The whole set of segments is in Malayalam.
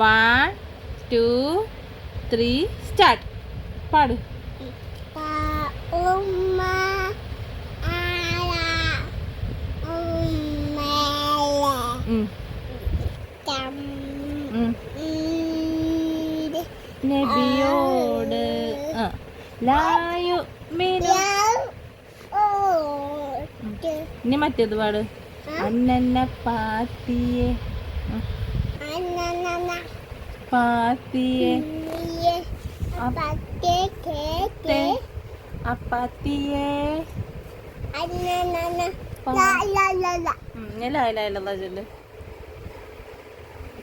വൺ ടു ത്രീ സ്റ്റാർട്ട് പാട്. നബിയോട്. ലായു ഇനി മറ്റേത് പാട്. അന്നന്ന പാത്തിയെ. പാത്തിയെ അപ്പാത്തിയെ ചൊല്ല്.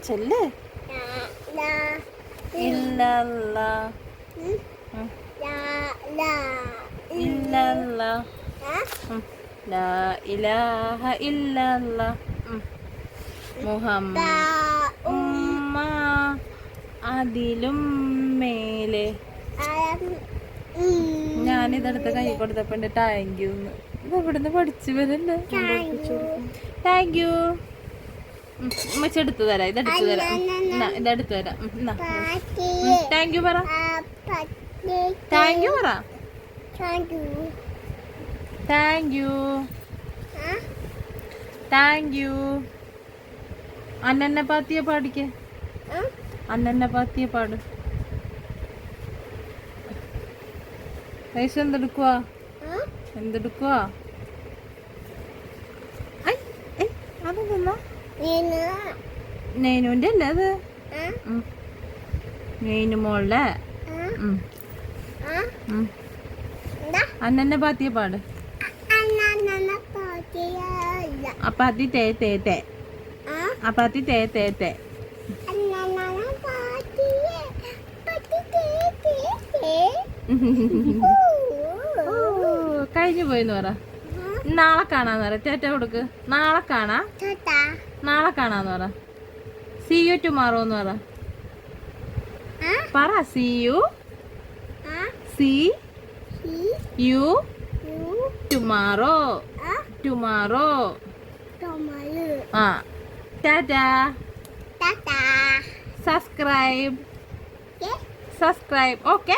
ചെല്ല്? ലാ ലാ ഇല്ലല്ലാ ഉം. ഉം, ലാ ലാ ഇല്ലല്ലാ ആ? ഉം, ലാ ഇലാഹ ഇല്ലല്ലാ ഉമ്മ അതിലും മേലെ. ഞാൻ ഇതെടുത്ത് കൈ കൊടുത്തപ്പോ താങ്ക് യു ഇത് ഇവിടുന്ന് പഠിച്ചു വരല്ലേ താങ്ക് യു ഉമ്മച്ച എടുത്തു തരാം. ഇതെടുത്തു തരാം. ഇതെടുത്തു തരാം. താങ്ക് യു പറ. താങ്ക് യു പറ. താങ്ക് യു താങ്ക് യു അന്നന്നെ പാത്തിയെ പാടിക്കേ. അന്നന്നെ പാത്തിയെ പാട്. പൈസ എന്തെടുക്കുവാ? എന്തെടുക്കുവാ? നെയ്നുവിന്റെ അല്ലേ അത്. നെയ്നു മോളുടെ? അന്നെ പാത്തിയ പാട്. പാത്തിയല്ല അപ്പാത്തി തേ തേ തേ. അപ്പാത്തി തേ തേ തേ. കഴിഞ്ഞു പോയിന്ന് പറ നാളെ കാണാന്ന് പറ ചേറ്റ കൊടുക്ക് നാളെ കാണാ നാളെ കാണാന്ന് പറ സി യു ടുമാറോ എന്ന് പറ പറ see you see you tomorrow tomorrow ആ ടാറ്റാ ടാറ്റ സബ്സ്ക്രൈബ് ഏ സബ്സ്ക്രൈബ് ഓക്കെ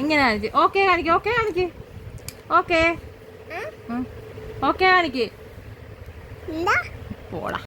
ഇങ്ങനെ കാണിക്ക് ഓക്കെ കാണിക്ക് ഓക്കെ കാണിക്ക് ഓക്കെ ഓക്കെ കാണിക്ക് പോടാ